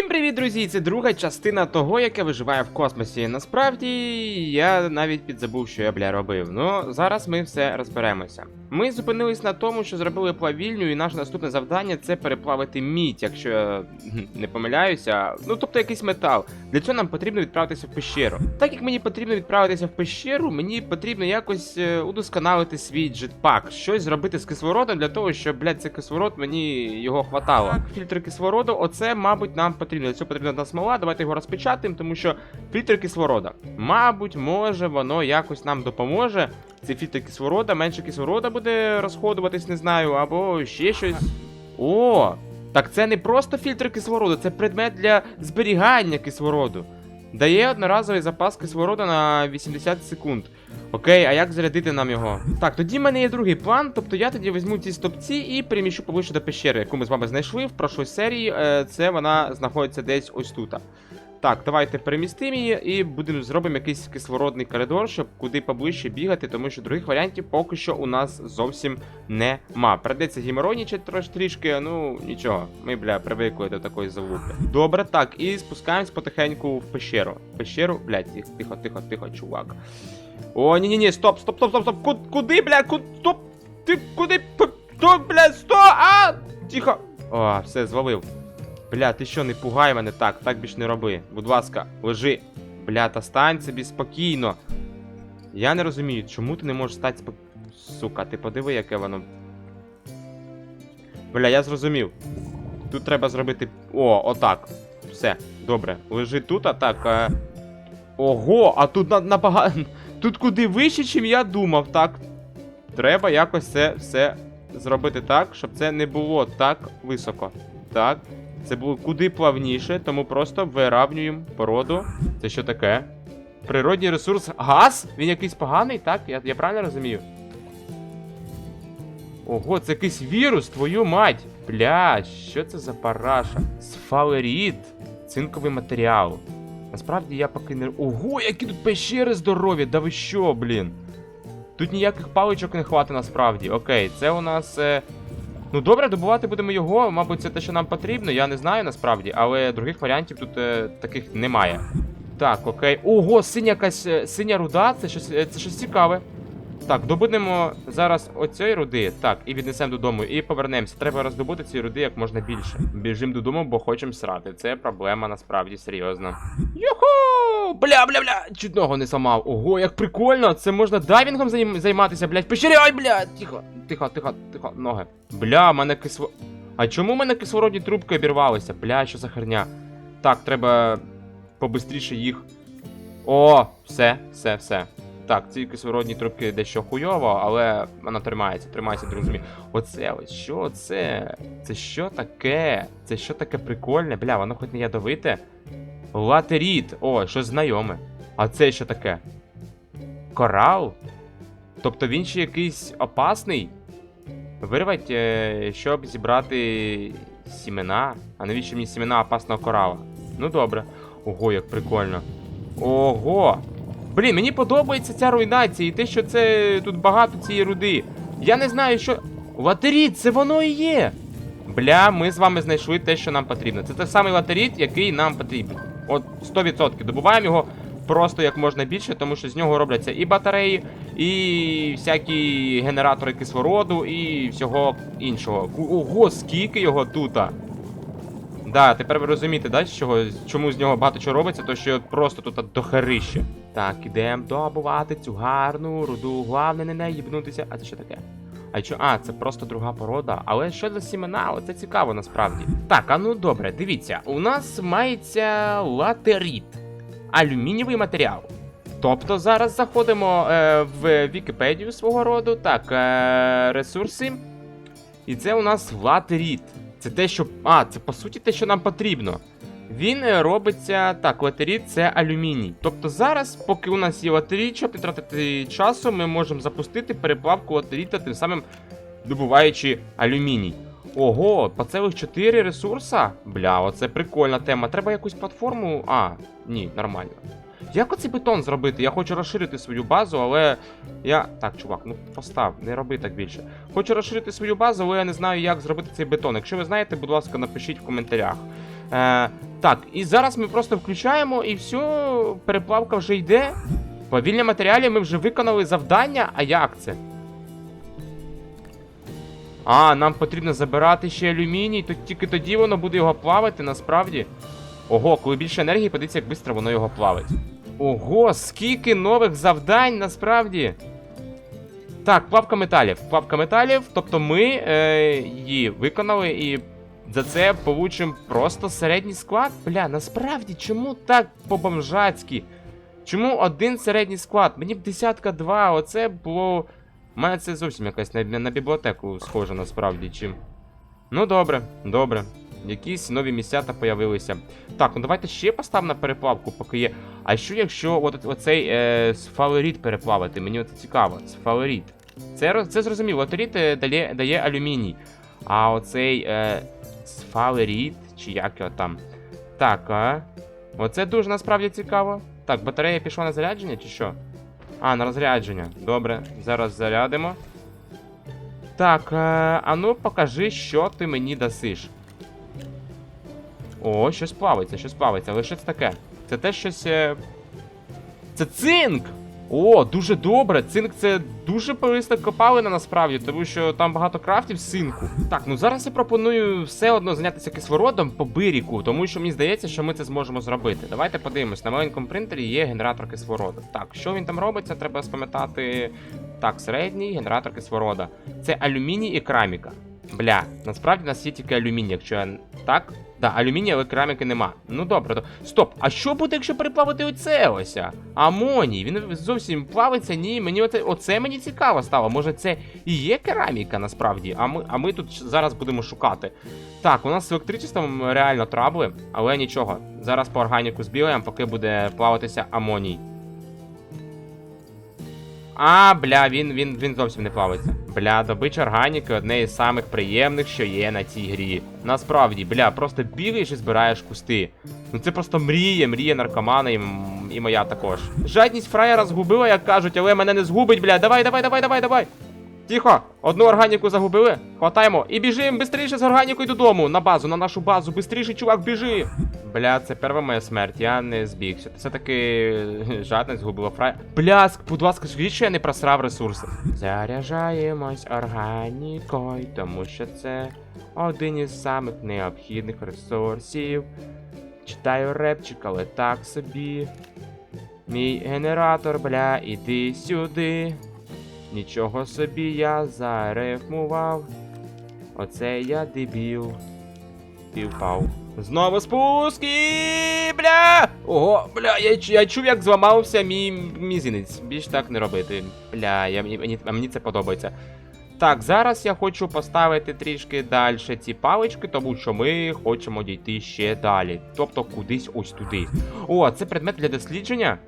Всім привіт, друзі! Це друга частина того, як я виживаю в космосі. Насправді я навіть підзабув, що я бля робив. Ну зараз ми все розберемося. Ми зупинились на тому, що зробили плавільню, і наше наступне завдання це переплавити мідь, якщо я не помиляюся. Ну тобто якийсь метал. Для цього нам потрібно відправитися в пещеру. Так як мені потрібно відправитися в пещеру, мені потрібно якось е, удосконалити свій джетпак, щось зробити з кислородом для того, щоб блядь, цей кислород мені його хватало. Фільтр кислороду, оце, мабуть, нам потрібно. Для цього потрібна одна смола. Давайте його розпечатаємо, тому що фільтр кислорода. Мабуть, може, воно якось нам допоможе. Цей фільтр кислорода, менше кислорода буде розходуватись, не знаю, або ще щось. О! Так це не просто фільтр кислороду, це предмет для зберігання кислороду. Дає одноразовий запас кислороду на 80 секунд. Окей, а як зарядити нам його? Так, тоді в мене є другий план. Тобто я тоді візьму ці стопці і переміщу поближче до пещери, яку ми з вами знайшли в прошлій серії. Е, Це вона знаходиться десь ось тут. Так, давайте перемістимо її і будемо зробимо якийсь кислородний коридор, щоб куди поближче бігати, тому що других варіантів поки що у нас зовсім нема. Придеться гімеронічати трош трішки, ну нічого. Ми, бля, привикли до такої залупи. Добре, так, і спускаємось потихеньку в пещеру. Пещеру, блядь, тихо, тихо, тихо, чувак. О, ні, ні, ні, стоп, стоп, стоп, стоп, стоп. Куди, бля, ку- стоп? Ти куди? Стоп, бля, сто, а! Тихо. О, все, звалив. Бля, ти що, не пугай мене так, так більш не роби. Будь ласка, лежи. Бля, та стань собі спокійно. Я не розумію, чому ти не можеш стати спок... Сука, ти подиви, яке воно. Бля, я зрозумів. Тут треба зробити. О, отак. Все, добре. Лежи тут, а так. Е... Ого, а тут на, набагато. Тут куди вище, чим я думав, так. Треба якось це все зробити так, щоб це не було так високо. Так. Це було куди плавніше, тому просто виравнюємо породу. Це що таке? Природній ресурс газ? Він якийсь поганий, так? Я, я правильно розумію? Ого, це якийсь вірус, твою мать! Бля, що це за параша? Сфалеріт, цинковий матеріал. Насправді я поки не. Ого, які тут пещери здорові! Да ви що, блін? Тут ніяких паличок не хватить насправді. Окей, це у нас. Е... Ну добре, добувати будемо його. Мабуть, це те, що нам потрібно. Я не знаю насправді, але других варіантів тут е, таких немає. Так, окей. Ого, синя якась е, синя руда, це щось, е, це щось цікаве. Так, добудемо зараз оцієї руди. Так, і віднесемо додому, і повернемося. Треба роздобути ці руди як можна більше. Біжимо додому, бо хочемо срати. Це проблема насправді серйозна. Юху! Бля, бля, бля! Чуть ногу не самав. Ого, як прикольно! Це можна дайвінгом займ- займатися, блядь. Пещері, ай, бля! Тихо, тихо, тихо, тихо, ноги. Бля, мене кисло. А чому в мене кислородні трубки обірвалися? Бля, що за херня? Так, треба побистріше їх. О, все, все, все. Так, ці кислородні трубки дещо хуйово, але вона тримається, тримається, друзі. Оце ось що це? Це що таке? Це що таке прикольне? Бля, воно хоч не ядовите. Латеріт. О, щось знайоме. А це що таке? Корал? Тобто він ще якийсь опасний? Вирвать, е, щоб зібрати сімена. А навіщо мені сімена опасного корала? Ну добре. Ого, як прикольно. Ого! Блін, мені подобається ця руйнація і те, що це тут багато цієї руди. Я не знаю, що. Латеріт, це воно і є. Бля, ми з вами знайшли те, що нам потрібно. Це той самий латеріт, який нам потрібен. От 100%. Добуваємо його просто як можна більше, тому що з нього робляться і батареї, і всякі генератори кислороду, і всього іншого. Ого, скільки його тут. Да, тепер ви розумієте, да, чого, чому з нього багато чого робиться, то що просто тут дохерище. Так, ідемо добувати цю гарну руду. Головне не наїбнутися. А це що таке? А що? А, це просто друга порода. Але що за сімена? Оце цікаво насправді. Так, а ну добре, дивіться, у нас мається латеріт. Алюмінієвий матеріал. Тобто зараз заходимо е, в Вікіпедію свого роду. Так, е, ресурси. І це у нас латеріт. Це те, що. А, це по суті те, що нам потрібно. Він е, робиться. Так, латеріт це алюміній. Тобто зараз, поки у нас є латеріт, щоб не тратити часу, ми можемо запустити переплавку латеріта, тим самим добуваючи алюміній. Ого, по цілих 4 ресурса? Бля, оце прикольна тема. Треба якусь платформу. А, ні, нормально. Як оцей бетон зробити? Я хочу розширити свою базу, але я. Так, чувак, ну постав, не роби так більше. Хочу розширити свою базу, але я не знаю, як зробити цей бетон. Якщо ви знаєте, будь ласка, напишіть в коментарях. Е, Так, і зараз ми просто включаємо і все, переплавка вже йде. Повільні матеріалі ми вже виконали завдання, а як це? А, нам потрібно забирати ще алюміній, то тільки тоді воно буде його плавити, насправді. Ого, коли більше енергії, подивіться, як швидко воно його плавить. Ого, скільки нових завдань насправді. Так, плавка металів. Плавка металів, тобто ми е, її виконали і за це получимо просто середній склад. Бля, насправді, чому так по-бомжацьки? Чому один середній склад? Мені б десятка два, оце було. У мене це зовсім якась на, на бібліотеку схоже насправді чим. Ну добре, добре. Якісь нові місця та появилися. Так, ну давайте ще поставимо на переплавку, поки є. А що якщо от, оцей е, сфалеріт переплавити? Мені от цікаво. Сфалеріт. Це, це зрозуміло. Латеріт е, дає, дає алюміній. А оцей е, сфалеріт, чи як його там. Так, а. Оце дуже насправді цікаво. Так, батарея пішла на зарядження, чи що? А, на розрядження. Добре, зараз зарядимо. Так, е, а ну покажи, що ти мені дасиш. О, щось плавиться, щось плавиться. Але що це таке? Це те щось. Е... Це цинк! О, дуже добре. Цинк це дуже корисна копалина насправді, тому що там багато крафтів з цинку. Так, ну зараз я пропоную все одно зайнятися кислородом по биріку, тому що мені здається, що ми це зможемо зробити. Давайте подивимось. На маленькому принтері є генератор кислороду. Так, що він там робить, це треба спам'ятати. Так, середній генератор кислорода. Це алюміній і кераміка. Бля, насправді у нас є тільки алюміній, якщо я. Так? Да, алюмінія, але кераміки нема. Ну добре, то. Стоп! А що буде, якщо переплавити оце ось? Амоній, він зовсім плавиться, ні. Мені оце, оце мені цікаво стало. Може це і є кераміка насправді, а ми, а ми тут зараз будемо шукати. Так, у нас з електричеством реально трабли, але нічого. Зараз по органіку збілаємо, поки буде плаватися амоній. А, бля, він, він, він зовсім не плавиться. Бля, добича органіки одне із самих приємних, що є на цій грі. Насправді, бля, просто бігаєш і збираєш кусти. Ну це просто мрія, мрія наркомана і, і моя також. Жадність фраєра згубила, як кажуть, але мене не згубить, бля. Давай, давай, давай, давай, давай. Тихо, одну органіку загубили. Хватаємо. І біжим швидше з органікою додому. На базу, на нашу базу. Бистріше, чувак, біжи. Бля, це перша моя смерть, я не збігся. Це таки жадність згубила фрай. Бля, ск- будь ласка, скажіть, що я не просрав ресурси. Заряджаємось органікою, тому що це один із самих необхідних ресурсів. Читаю репчик, але так собі. Мій генератор, бля, іди сюди. Нічого собі я зарифмував. Оце я дебіл. І впав. Знову спуск і... бля! Ого, бля, я, я чув, як зламався мій мізинець. Більш так не робити. Бля, я, мені, мені це подобається. Так, зараз я хочу поставити трішки далі ці палички, тому що ми хочемо дійти ще далі. Тобто кудись ось туди. О, це предмет для дослідження.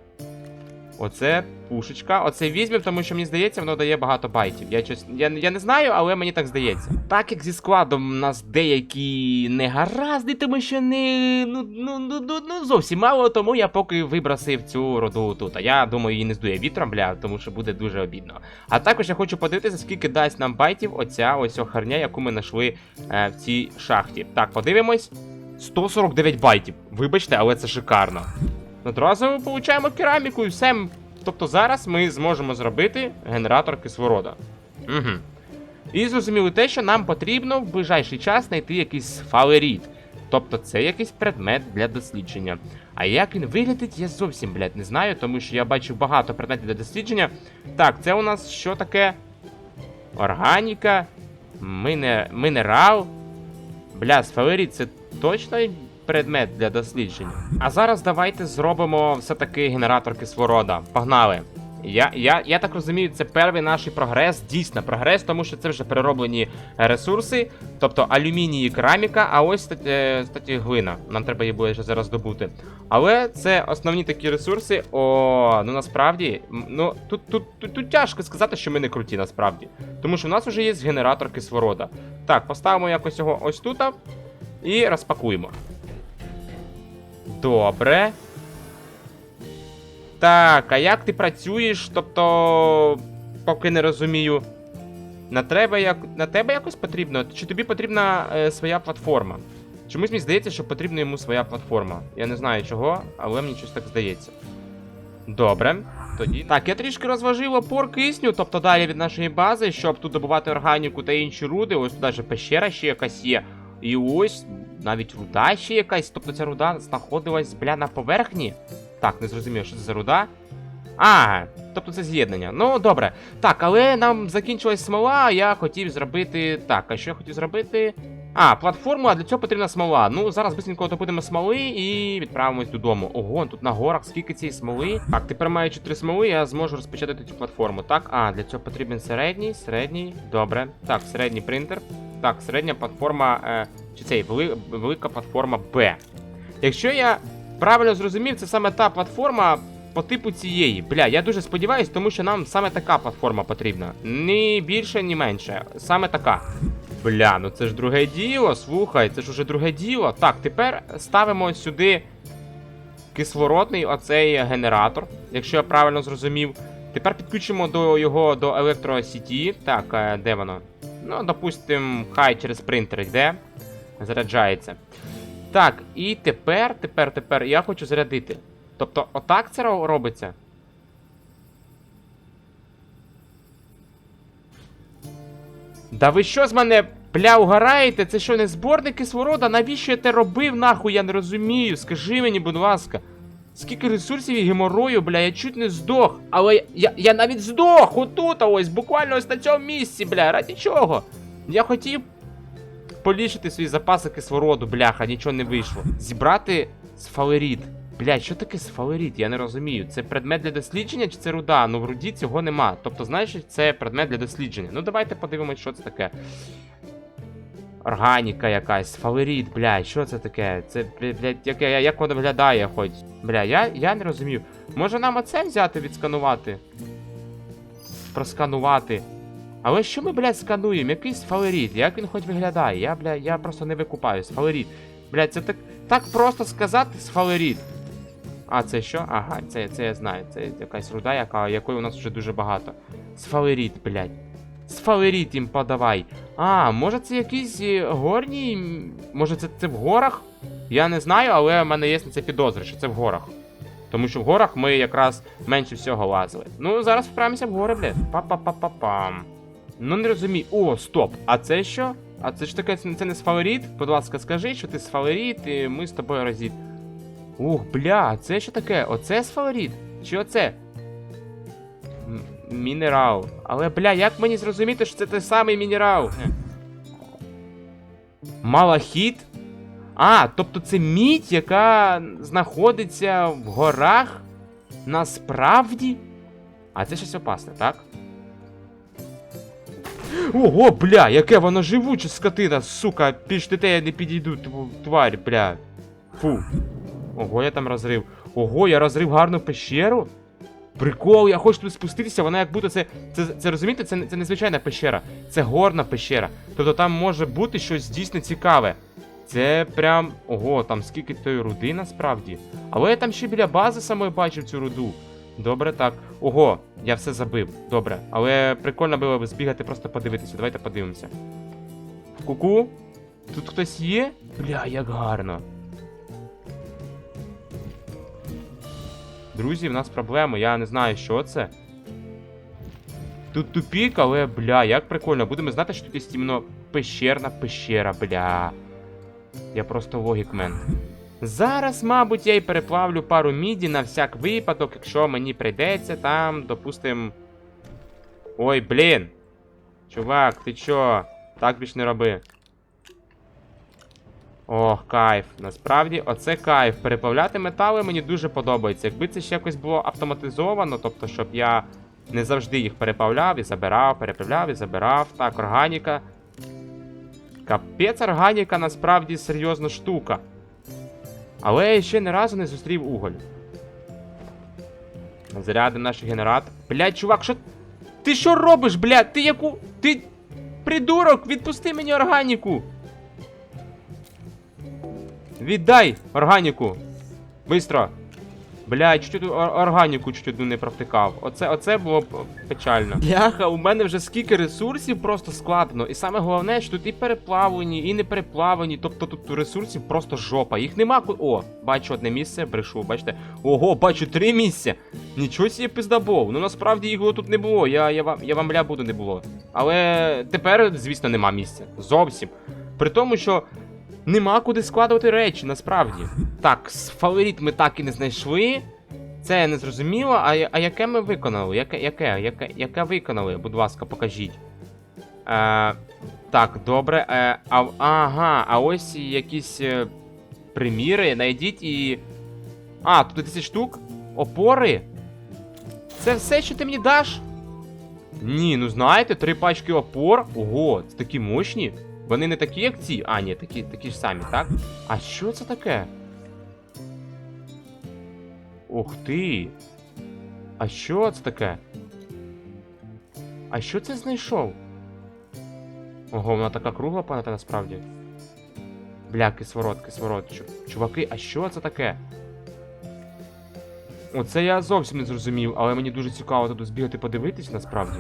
Оце пушечка. Оце візьмемо, тому що мені здається, воно дає багато байтів. Я, щось, я, я не знаю, але мені так здається. Так як зі складом у нас деякі негаразди, тому що не. Ну, ну, ну, ну, ну зовсім мало, тому я поки вибросив цю роду тут. А я думаю, її не здує вітром, бля, тому що буде дуже обідно. А також я хочу подивитися, скільки дасть нам байтів оця ось охарня, яку ми знайшли е, в цій шахті. Так, подивимось. 149 байтів. Вибачте, але це шикарно. Одразу ми получаємо кераміку і все. Тобто зараз ми зможемо зробити генератор кислорода. Угу. І зрозуміли те, що нам потрібно в ближайший час знайти якийсь фалеріт. Тобто це якийсь предмет для дослідження. А як він виглядить, я зовсім, блядь, не знаю, тому що я бачив багато предметів для дослідження. Так, це у нас що таке? Органіка, мине... мінерал. Бля, сфалеріт це точно предмет для дослідження. А зараз давайте зробимо все-таки генератор кислорода. Погнали. Я, я, я так розумію, це перший наш прогрес, дійсно прогрес, тому що це вже перероблені е, ресурси, тобто алюміній і кераміка, а ось е, статі глина. Нам треба її буде ще зараз добути. Але це основні такі ресурси. О, ну насправді, ну тут, тут, тут, тут тяжко сказати, що ми не круті, насправді. Тому що в нас вже є генератор кислорода. Так, поставимо якось його ось тут і розпакуємо. Добре. Так, а як ти працюєш? Тобто, поки не розумію. На тебе, як... на тебе якось потрібно? Чи тобі потрібна е, своя платформа? Чомусь мені здається, що потрібна йому своя платформа. Я не знаю чого, але мені щось так здається. Добре. Тоді. Так, я трішки розважив опор кисню, тобто далі від нашої бази, щоб тут добувати органіку та інші руди. Ось тут же пещера ще якась є. І ось навіть руда ще якась. Тобто ця руда знаходилась, бля, на поверхні. Так, не зрозумів, що це за руда. А, тобто це з'єднання. Ну, добре. Так, але нам закінчилась смола, я хотів зробити. Так, а що я хотів зробити? А, платформу, а для цього потрібна смола. Ну, зараз быстренько добудемо смоли і відправимось додому. Ого, тут на горах скільки цієї смоли. Так, тепер маючи три смоли, я зможу розпечатати цю платформу. Так, а, для цього потрібен середній, середній. Добре. Так, середній принтер. Так, середня платформа. Е, чи цей вели, велика платформа Б. Якщо я правильно зрозумів, це саме та платформа по типу цієї. Бля, я дуже сподіваюсь, тому що нам саме така платформа потрібна. Ні більше, ні менше. Саме така. Бля, ну це ж друге діло, слухай, це ж уже друге діло. Так, тепер ставимо сюди кислородний оцей генератор, якщо я правильно зрозумів. Тепер підключимо до його до електросіті. Так, е, де воно? Ну, допустим, хай через принтер йде. Заряджається. Так, і тепер, тепер, тепер я хочу зарядити. Тобто, отак це робиться. Да ви що з мене, бля, угораєте? Це що, не зборник кислорода? Навіщо я те робив, нахуй, я не розумію. Скажи мені, будь ласка. Скільки ресурсів і геморою, бля, я чуть не здох. Але я, я навіть здох отут, ось, буквально ось на цьому місці, бля, раді чого? Я хотів полічити свої запаси кислороду, бляха, нічого не вийшло. Зібрати сфалеріт. Бля, що таке сфалеріт? Я не розумію. Це предмет для дослідження чи це руда? Ну в руді цього нема. Тобто, знаєш, це предмет для дослідження. Ну давайте подивимось, що це таке. Органіка якась, сфалеріт, бля, що це таке? Це, блядь, як, як, воно виглядає хоч? Бля, я, я не розумію. Може нам оце взяти, відсканувати? Просканувати. Але що ми, блядь, скануємо? Якийсь фаворит, як він хоч виглядає? Я, бля, я просто не викупаюсь. Фаворит. Блядь, це так, так просто сказати з. А, це що? Ага, це, це я знаю. Це якась руда, яка, якої у нас вже дуже багато. Сфаверіт, блядь. Сфаверіт їм подавай. А, може це якийсь е, горній. Може це, це в горах? Я не знаю, але в мене є на це підозри, що це в горах. Тому що в горах ми якраз менше всього лазили. Ну, зараз вправимося в гори, блядь. Па-па-па-па-пам. Ну не розумію. О, стоп. А це що? А це ж таке, це не сфаворіт? Будь ласка, скажи, що ти сфаворіт, і ми з тобою розід. Ух, бля, це що таке? Оце сфаворіт? Чи оце? Мінерал. Але, бля, як мені зрозуміти, що це той самий мінерал? Малахіт? А, тобто це мідь, яка знаходиться в горах? Насправді? А це щось опасне, так? Ого, бля, яке воно живуче, скотина, сука, більш до я не підійду, тв- тварь, бля. Фу. Ого, я там розрив. Ого, я розрив гарну пещеру. Прикол, я хочу тут спуститися, вона як будто це. Це, це розумієте, це, це не звичайна пещера, це горна пещера. Тобто там може бути щось дійсно цікаве. Це прям. Ого, там скільки тої руди насправді. Але я там ще біля бази самої бачив цю руду. Добре, так. Ого, я все забив. Добре. Але прикольно було б збігати, просто подивитися. Давайте подивимося. Ку-ку? Тут хтось є? Бля, як гарно. Друзі, в нас проблеми, я не знаю, що це. Тут тупік, але, бля, як прикольно. Будемо знати, що тут є іменно пещерна пещера, бля. Я просто логікмен. Зараз, мабуть, я й переплавлю пару міді на всяк випадок, якщо мені прийдеться там, допустим. Ой, блін. Чувак, ти чо? Так більш не роби. Ох, кайф. Насправді, оце кайф. Переплавляти метали мені дуже подобається. Якби це ще якось було автоматизовано, тобто, щоб я не завжди їх переплавляв і забирав, переплавляв і забирав. Так, органіка. Капець, органіка насправді серйозна штука. Але я ще ні разу не зустрів уголь. Зарядимо наш генератор. Блядь, чувак, що. Ти що робиш, блядь? Ти яку. Ти. Придурок, відпусти мені органіку. Віддай органіку. Бистро. Бля, чуть-чуть органіку чуть одну не провтикав. Оце, оце було б печально. Бляха, у мене вже скільки ресурсів просто складно. І саме головне, що тут і переплавлені, і не переплавлені. Тобто тут ресурсів просто жопа. Їх нема. О, бачу одне місце, брешу, бачите. Ого, бачу три місця. Нічого собі пиздабов. Ну насправді його тут не було. Я, я вам я вам ля буду не було. Але тепер, звісно, нема місця. Зовсім. При тому, що нема куди складувати речі, насправді. Так, фаворит ми так і не знайшли. Це я не зрозуміло. А, а яке ми виконали? Яке, яке, яке, яке виконали? Будь ласка, покажіть. Е, так, добре. Е, а, ага, а ось якісь е, приміри. Найдіть і. А, тут 10 штук. Опори. Це все, що ти мені даш? Ні, ну знаєте, три пачки опор. Ого, це такі мощні. Вони не такі, як ці. А, ні, такі, такі ж самі, так? А що це таке? Ух ти. А що це таке? А що це знайшов? Ого, вона така кругла планета насправді. Бля, кислород, кислород. Чу- Чуваки, а що це таке? Оце я зовсім не зрозумів, але мені дуже цікаво тут збігати подивитись насправді.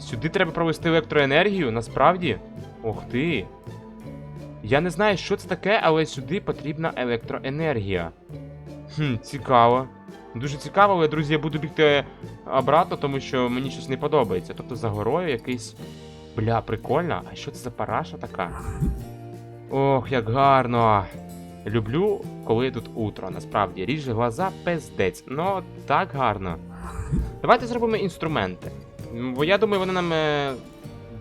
Сюди треба провести електроенергію, насправді. Ох ти. Я не знаю, що це таке, але сюди потрібна електроенергія. Хм, цікаво. Дуже цікаво, але, друзі, я буду бігти обратно, тому що мені щось не подобається. Тобто за горою якийсь. Бля, прикольно. А що це за параша така? Ох, як гарно. Люблю, коли тут утро, насправді. Ріже глаза пиздець. Ну, так гарно. Давайте зробимо інструменти. М, Бо я думаю, вони нам. Е,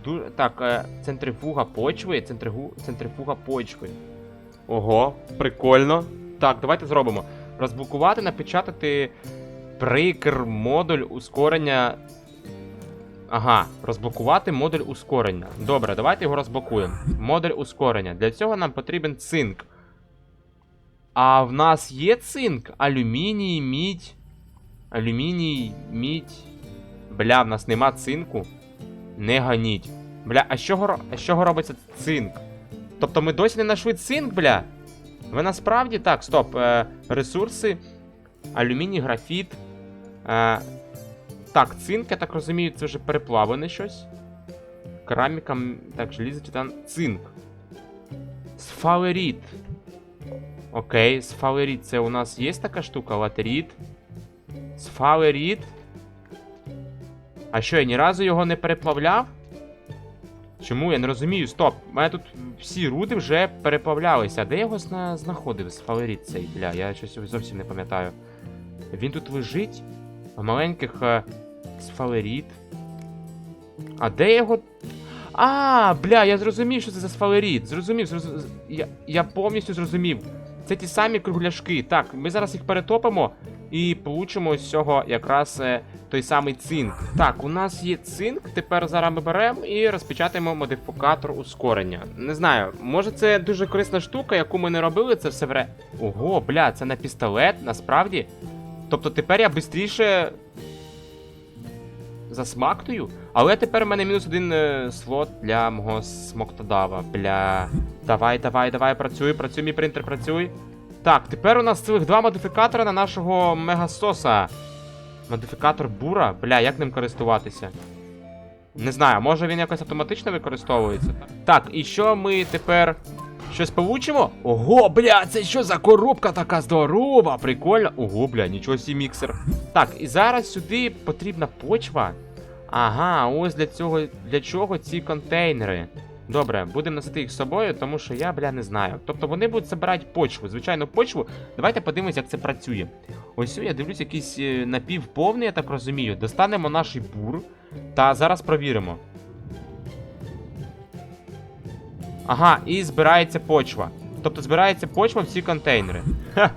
ду... Так, е, центрифуга почви, центригу... центрифуга почви. Ого, прикольно. Так, давайте зробимо. Розблокувати, напечатати прикр модуль ускорення. Ага, розблокувати модуль ускорення. Добре, давайте його розблокуємо. Модуль ускорення. Для цього нам потрібен цинк. А в нас є цинк? Алюміній, мідь. Алюміній, мідь. Бля, в нас нема цинку. Не ганіть. Бля, а з чого, а з робиться цинк? Тобто ми досі не знайшли цинк, бля? Ви насправді так, стоп. Е, ресурси. Алюміній, графіт. Е, так, цинк, я так розумію, це вже переплавлене щось. Кераміка, так, желізо, титан, цинк. Сфалеріт. Окей, сфалеріт, це у нас є така штука, латеріт. Сфалеріт. А що, я ні разу його не переплавляв? Чому? Я не розумію. Стоп. У мене тут всі руди вже переплавлялися. А де я його зна- знаходив? Сфалеріт цей, бля, я щось зовсім не пам'ятаю. Він тут лежить в маленьких е, сфалеріт. А де його. А, бля, я зрозумів, що це за сфалеріт. Зрозумів, зрозумів. Я, я повністю зрозумів. Це ті самі кругляшки. Так, ми зараз їх перетопимо і получимо з цього якраз е, той самий цинк. Так, у нас є цинк. Тепер зараз ми беремо і розпечатаємо модифікатор ускорення. Не знаю, може це дуже корисна штука, яку ми не робили, це все вре. Ого, бля, це на пістолет, насправді. Тобто тепер я швидше засмактую. Але тепер у мене мінус один е, слот для мого смоктодава. Бля. Давай, давай, давай, працюй, працюй, мій принтер, працюй. Так, тепер у нас цілих два модифікатора на нашого мегасоса. Модифікатор бура. Бля, як ним користуватися? Не знаю, може він якось автоматично використовується. Так, і що ми тепер. Щось получимо? Ого, бля, це що за коробка така здорова, прикольно. Ого, бля, нічого сі міксер. Так, і зараз сюди потрібна почва. Ага, ось для цього для чого ці контейнери. Добре, будемо носити їх з собою, тому що я, бля, не знаю. Тобто вони будуть збирати почву, звичайну почву. Давайте подивимось, як це працює. Ось я дивлюсь, якийсь е, напівповний, я так розумію. Достанемо наш бур та зараз провіримо. Ага, і збирається почва. Тобто збирається почва в ці контейнери.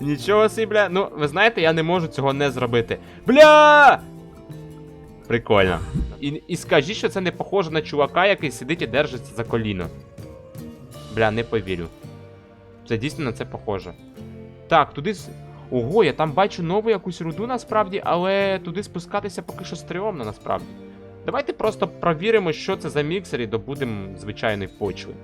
Нічого собі, бля. Ну, ви знаєте, я не можу цього не зробити. Бля! Прикольно. І, і скажіть, що це не похоже на чувака, який сидить і держиться за коліно. Бля, не повірю. Це дійсно на це похоже. Так, туди. Ого, я там бачу нову якусь руду насправді, але туди спускатися поки що стрьомно насправді. Давайте просто провіримо, що це за міксер, і добудемо звичайної почви.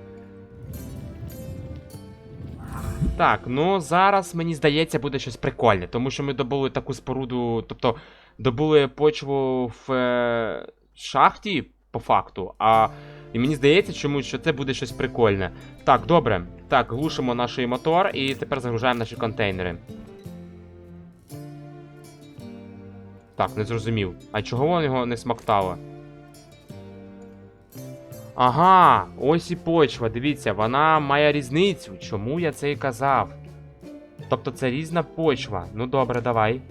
Так, ну зараз мені здається буде щось прикольне, тому що ми добули таку споруду, тобто добули почву в е, шахті, по факту, а. І мені здається, чомусь, що це буде щось прикольне. Так, добре. Так, глушимо наш мотор і тепер загружаємо наші контейнери. Так, не зрозумів. А чого воно його не смоктало? Ага, ось і почва. Дивіться, вона має різницю. Чому я це і казав? Тобто це різна почва. Ну добре, давай.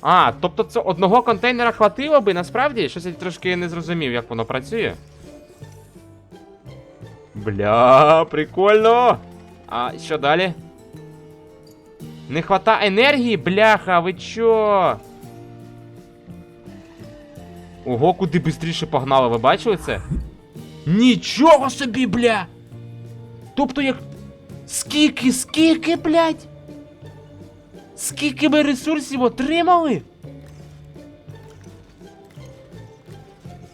А, тобто це одного контейнера хватило би, насправді? Щось я трошки не зрозумів, як воно працює. Бля, прикольно. А що далі? Не хвата енергії, бляха, ви чо? Ого, куди швидше погнали, ви бачили це? Нічого собі, бля! Тобто як. Скільки, скільки, блядь? Скільки ми ресурсів отримали?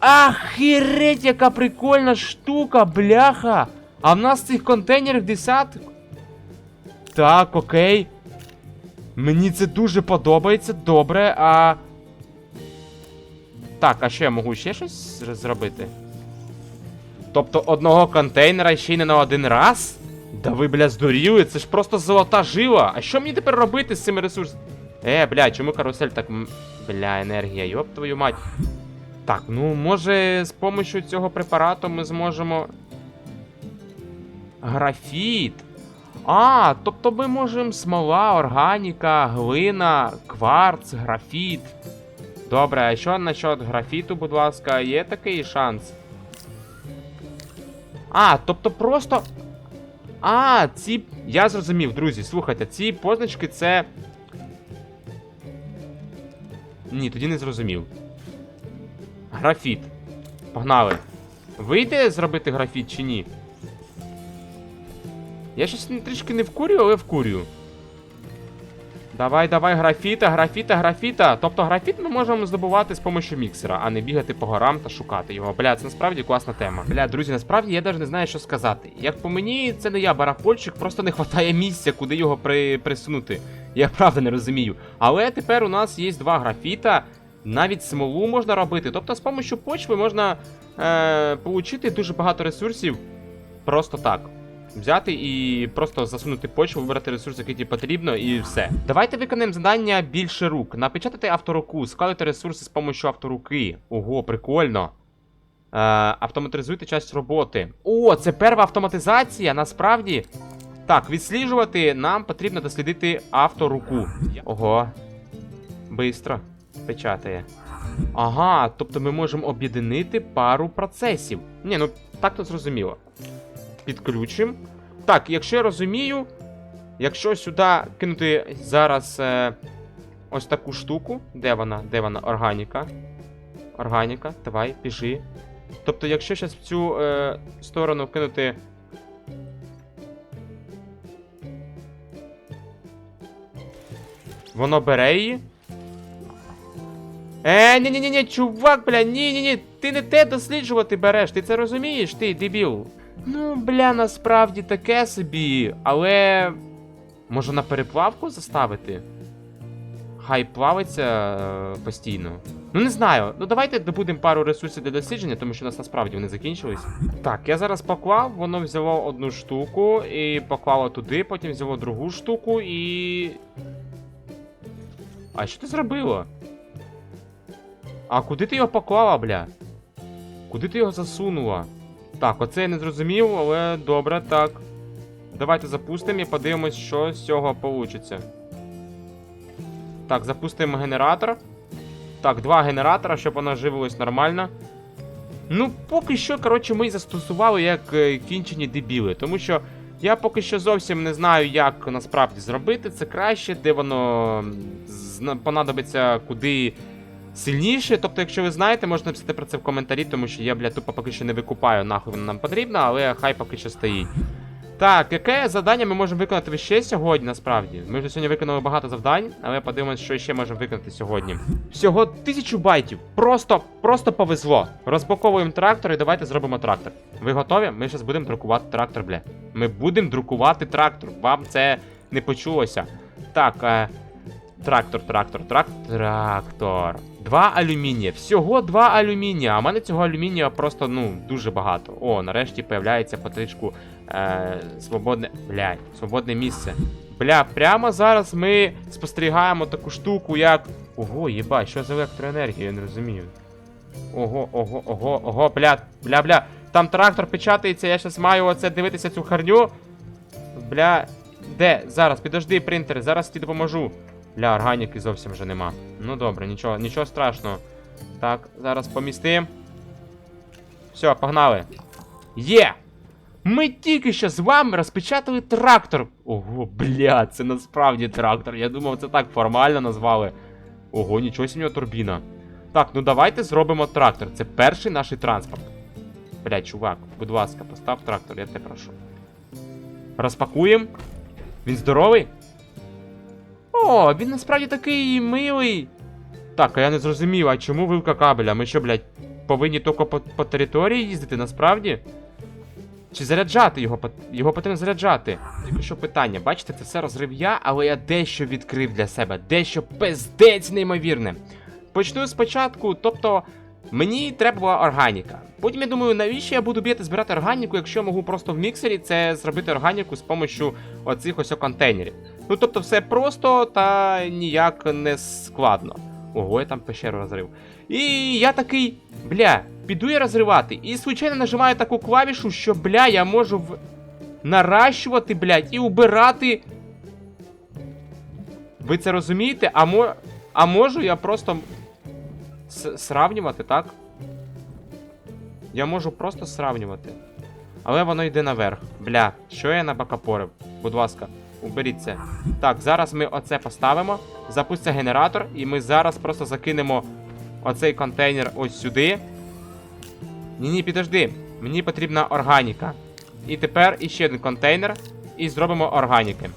Ахереть, яка прикольна штука, бляха! А в нас цих контейнерів десяток. Так, окей. Мені це дуже подобається, добре, а. Так, а що я можу ще щось зробити? Тобто одного контейнера ще й не на один раз? Да ви, бля, здуріли, це ж просто золота жила. А що мені тепер робити з цими ресурсами? Е, бля, чому карусель так. Бля, енергія, йоп твою мать. Так, ну може з помощью цього препарату ми зможемо. Графіт. А, тобто ми можемо смола, органіка, глина, кварц, графіт. Добре, а що насчет графіту, будь ласка, є такий шанс? А, тобто просто. А, ці. Я зрозумів, друзі, слухайте, ці позначки це. Ні, тоді не зрозумів. Графіт. Погнали. Вийде зробити графіт чи ні? Я щось трішки не вкурю, але вкурю. Давай, давай, графіта, графіта, графіта. Тобто графіт ми можемо здобувати з допомогою міксера, а не бігати по горам та шукати його. Бля, це насправді класна тема. Бля, друзі, насправді я навіть не знаю, що сказати. Як по мені, це не я барахольчик, просто не вистачає місця, куди його при... присунути. Я правда не розумію. Але тепер у нас є два графіта. Навіть смолу можна робити. Тобто з допомогою почви можна е, получити дуже багато ресурсів просто так. Взяти і просто засунути почву, вибрати ресурс, який тобі потрібно, і все. Давайте виконаємо завдання більше рук. Напечатати авторуку, скалити ресурси з допомогою авторуки. Ого, прикольно. Е, автоматизуйте часть роботи. О, це перша автоматизація, насправді. Так, відсліджувати нам потрібно дослідити авторуку. Ого. Бистро. Печатає. Ага, тобто ми можемо об'єднати пару процесів. Ні, ну так то зрозуміло. Підключимо. Так, якщо я розумію, якщо сюди кинути зараз е, ось таку штуку. Де вона? Де вона? Органіка. Органіка, давай, піши. Тобто, якщо зараз в цю е, сторону кинути. Воно бере її. Е, ні ні ні ні чувак, бля, ні ні ні ти не те досліджувати береш, ти це розумієш, ти дебіл. Ну, бля, насправді таке собі, але. Може на переплавку заставити? Хай плавиться е, постійно. Ну не знаю. Ну давайте добудемо пару ресурсів для дослідження, тому що у нас насправді вони закінчились. Так, я зараз поклав, воно взяло одну штуку і поклало туди, потім взяло другу штуку і. А що ти зробило? А куди ти його поклала, бля? Куди ти його засунула? Так, оце я не зрозумів, але добре, так. Давайте запустимо і подивимось, що з цього вийде. Так, запустимо генератор. Так, два генератора, щоб воно живилось нормально. Ну, поки що, коротше, ми застосували як е, кінчені дебіли, тому що я поки що зовсім не знаю, як насправді зробити це краще, де воно понадобиться куди сильніше. Тобто, якщо ви знаєте, можете написати про це в коментарі, тому що я, бля, тупо поки що не викупаю, нахуй воно нам потрібно, але хай поки що стоїть. Так, яке завдання ми можемо виконати ще сьогодні, насправді? Ми вже сьогодні виконали багато завдань, але подивимось, що ще можемо виконати сьогодні. Всього тисячу байтів. Просто, просто повезло. Розпаковуємо трактор і давайте зробимо трактор. Ви готові? Ми зараз будемо друкувати трактор, бля. Ми будемо друкувати трактор. Вам це не почулося. Так, е, трактор, трактор, трактор, трактор. Два алюмінія. Всього два алюмінія. А в мене цього алюмінія просто, ну, дуже багато. О, нарешті появляється потрішку е, свободне. Блядь, свободне місце. Бля, прямо зараз ми спостерігаємо таку штуку, як. Ого, єба, що за електроенергія, я не розумію. Ого, ого, ого, ого, бля, бля, бля. Там трактор печатається, я щас маю оце дивитися цю харню. Бля. Де? Зараз, підожди, принтер, зараз тобі допоможу. Бля, органіки зовсім вже нема. Ну добре, нічого, нічого страшного. Так, зараз помістим. Все, погнали. Є! Ми тільки що з вами розпечатали трактор. Ого, бля, це насправді трактор. Я думав, це так формально назвали. Ого, нічого сі в нього турбіна. Так, ну давайте зробимо трактор. Це перший наш транспорт. Блядь, чувак, будь ласка, постав трактор, я тебе прошу. Розпакуємо. Він здоровий? О, він насправді такий милий. Так, а я не зрозумів, а чому вилка кабеля? Ми що, блядь, повинні тільки по, по території їздити, насправді? Чи заряджати його? Його потрібно заряджати. Тільки що питання, бачите, це все розрив я, але я дещо відкрив для себе, дещо пиздець неймовірне. Почну спочатку, тобто. Мені треба була органіка. Потім я думаю, навіщо я буду бігати збирати органіку, якщо я можу просто в міксері це зробити органіку з допомогою оцих ось контейнерів. Ну тобто все просто та ніяк не складно. Ого, я там пещеру розрив. І я такий, бля, піду я розривати. І звичайно нажимаю таку клавішу, що бля, я можу в... наращувати, блядь, і убирати. Ви це розумієте? А, мо... а можу я просто с- сравнювати, так? Я можу просто сравнювати. Але воно йде наверх. Бля, що я набакапорив? Будь ласка, уберіть це. Так, зараз ми оце поставимо. Запуститься генератор, і ми зараз просто закинемо оцей контейнер ось сюди. Ні, ні, підожди. Мені потрібна органіка. І тепер іще один контейнер. І зробимо органіки.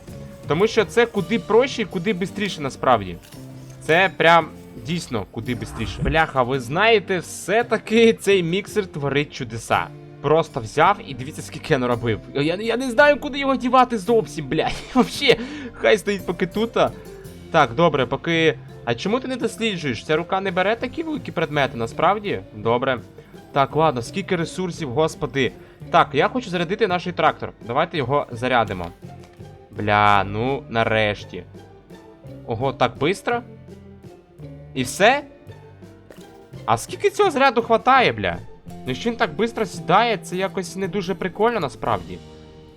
Тому що це куди проще і куди швидше насправді. Це прям дійсно куди швидше. Бляха, ви знаєте, все-таки цей міксер творить чудеса. Просто взяв і дивіться, скільки я наробив. Я, я не знаю, куди його дівати зовсім, блядь. Вообще, хай стоїть поки тут. Так, добре, поки. А чому ти не досліджуєш? Ця рука не бере такі великі предмети, насправді? Добре. Так, ладно, скільки ресурсів, господи. Так, я хочу зарядити наш трактор. Давайте його зарядимо. Бля, ну нарешті. Ого, так швидко? І все? А скільки цього заряду хватає, бля? Ну, якщо він так швидко сідає, це якось не дуже прикольно насправді.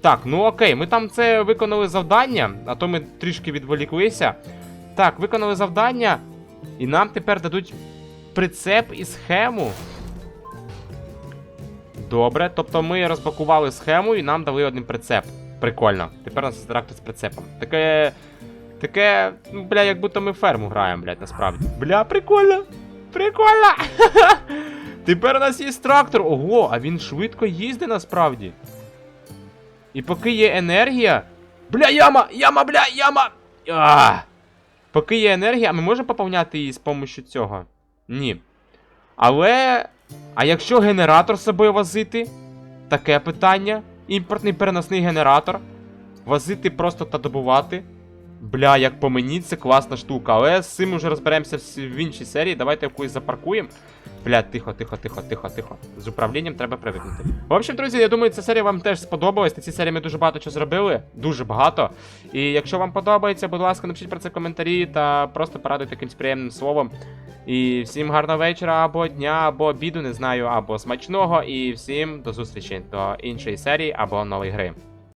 Так, ну окей, ми там це виконали завдання, а то ми трішки відволіклися. Так, виконали завдання, і нам тепер дадуть прицеп і схему. Добре, тобто ми розпакували схему і нам дали один прицеп. Прикольно. Тепер нас трактор з прицепом. Таке. Таке. ну, Бля, як будто ми ферму граємо, блядь, насправді. Бля, прикольно! Прикольно! Тепер у нас є трактор. Ого, а він швидко їздить насправді. І поки є енергія. Бля, яма! Яма, бля, яма! А! Поки є енергія, а ми можемо поповняти її з допомогою цього? Ні. Але. А якщо генератор з собою возити? Таке питання. Імпортний переносний генератор. Возити просто та добувати. Бля, як по мені, це класна штука. Але з цим вже розберемося в іншій серії. Давайте якусь запаркуємо. Бля, тихо, тихо, тихо, тихо, тихо. З управлінням треба привикнути. В общем, друзі, я думаю, ця серія вам теж сподобалась. На цій серії ми дуже багато чого зробили. Дуже багато. І якщо вам подобається, будь ласка, напишіть про це коментарі та просто порадуйте якимсь приємним словом. І всім гарного вечора, або дня, або обіду, не знаю, або смачного. І всім до зустрічі до іншої серії або нової гри.